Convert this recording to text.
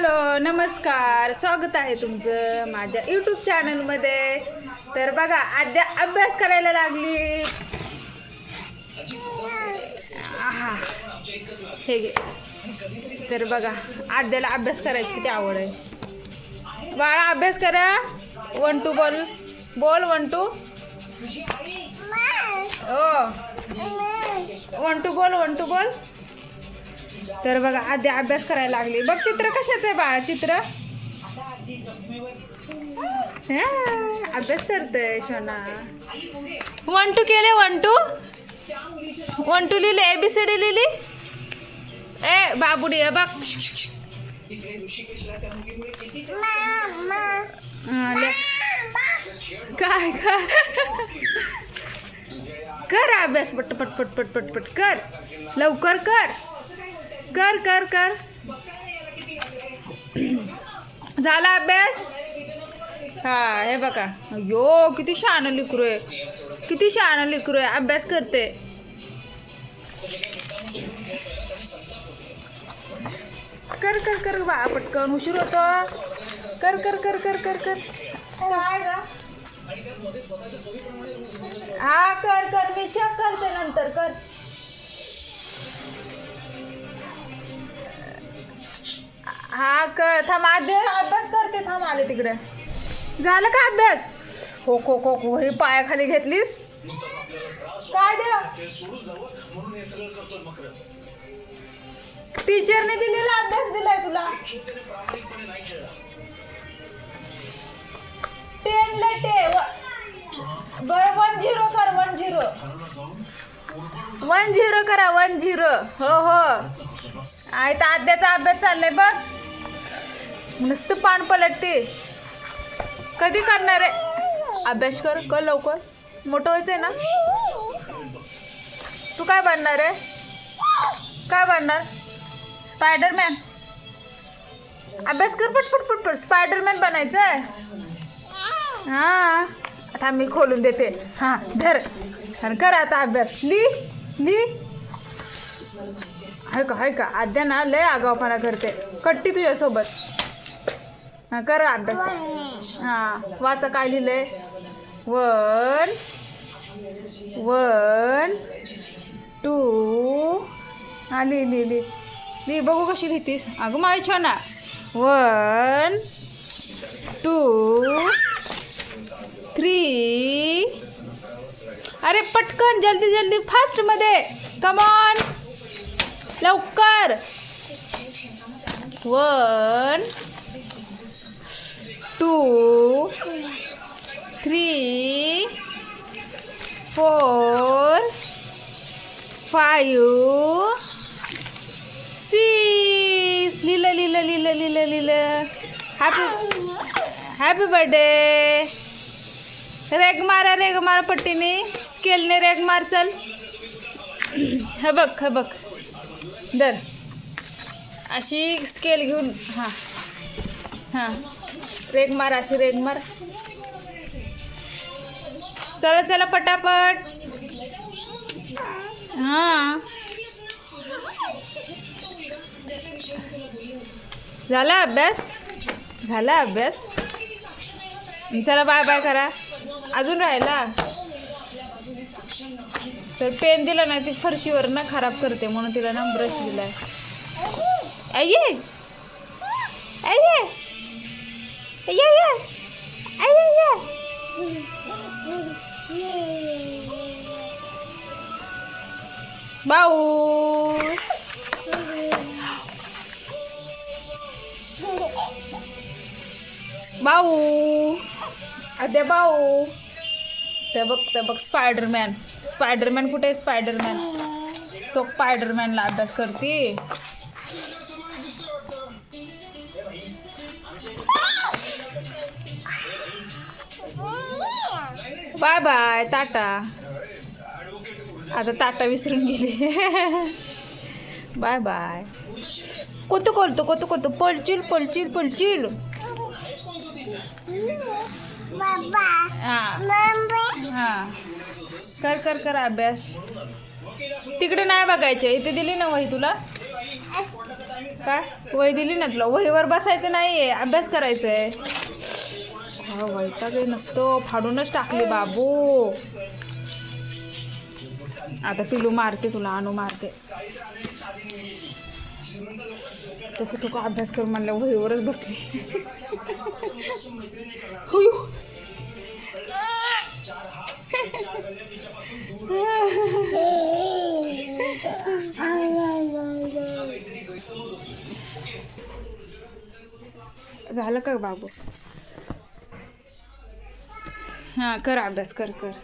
Hello नमस्कार. स्वागत आहे तुमचं माझ्या यूट्यूब चॅनलमध्ये तर बघा आद्या अभ्यास करायला लागली. हे घे. तर बघा आद्याला अभ्यास करायची किती आवड आहे. बाळा अभ्यास करा. वन टू बोल. बोल वन टू ओ वन टू बोल वन टू बोल. तर बघा आद्या अभ्यास करायला लागली. बघ चित्र कशाचं आहे बाळा चित्र? हा, अभ्यास करतोय शोना. वन टू केले वन टू वन टू लिहिले एबीसीडी लिहिली? ए बाबुडी बघ. काय काय? कर अभ्यास पट पट पट पट पट पट कर. लवकर कर. कर कर कर. झाला अभ्यास? हा हे बघा. यो किती शहाण लिकरू आहे. किती शहाण लिकरू आहे. अभ्यास करते. कर कर कर बा पटकन. उशीर होतो. कर कर कर कर कर कर. काय हा कर कर. मी चेक करते नंतर. कर. कर थांब आधी अभ्यास करते थांब आले तिकडे. झालं का अभ्यास? हो को को को हे पायाखाली घेतलीस? काय देव टीचरने दिलेला अभ्यास दिलाय तुला. टेनला टे व- वन झिरो कर वन झिरो. वन झिरो करा वन झिरो. हो हो. आहे तर आद्याचा अभ्यास चाललाय बघ. नुसतं पान पलटते. कधी करणार आहे? अभ्यास कर कर लवकर. मोठं व्हायचंय ना? तू काय बनणार आहे? काय बनणार? स्पायडरमॅन अभ्यास कर पटपट पटपट स्पायडरमॅन बनायचं आहे हां. आता मी खोलून देते. हां धर. आणि कर आता अभ्यास. ली ली. हाय का हाय का. आद्या ना लय आगावपणा करते. कट्टी तुझ्यासोबत. करा कर अभ्यास. हां वाचा काय लिहिलंय? वन वन टू हां लिहिली लिहि लिहि बघू कशी लिहितीस. अगं माझी छान वन टू थ्री. अरे पटकन जल्दी जल्दी फास्टमध्ये. कमॉन लवकर. One two three four five six. लिहिलं लिहिलं लिहिलं लिहिलं लिहिलं. हॅपी हॅपी बर्थडे रेग मारा रेग मारा पट्टीने. स्केलने रेग मार चल. हे बघ हे बघ. दर अशी स्केल घेऊन हां. हां. रेग मार अशी रेग मार. चला चला पटापट. हां. झाला अभ्यास? झाला अभ्यास? चला बाय बाय करा. अजून राहिला? तर पेन दिला ना ती फरशीवर ना खराब करते म्हणून तिला ना ब्रश दिला आहे आई आई अये अये अये अये बाऊ बाऊ अद्या बाऊ ते बघ ते बघ स्पायडरमॅन स्पायडरमॅन कुठे आहे स्पायडरमॅन तो स्पायडरमॅनला अभ्यास करते. बाय बाय टाटा. आता टाटा विसरून गेली. Bye bye. कोतो करतो कोतो करतो पळचिल पळचिल पळचिल. हां. हां. कर कर कर अभ्यास. तिकडे नाही बघायचं. इथे दिली ना वही तुला? काय वही दिली ना तुला? वहीवर बसायचं नाहीये. अभ्यास करायचा आहे वैताग आहे नसतो. फाडूनच टाकली बाबू. आता पिलू मारते तुला आणू मारते. तो तू का अभ्यास करून म्हणलं वहीवरच बसली. झालं का बाबू? हां कर अभ्यास कर कर.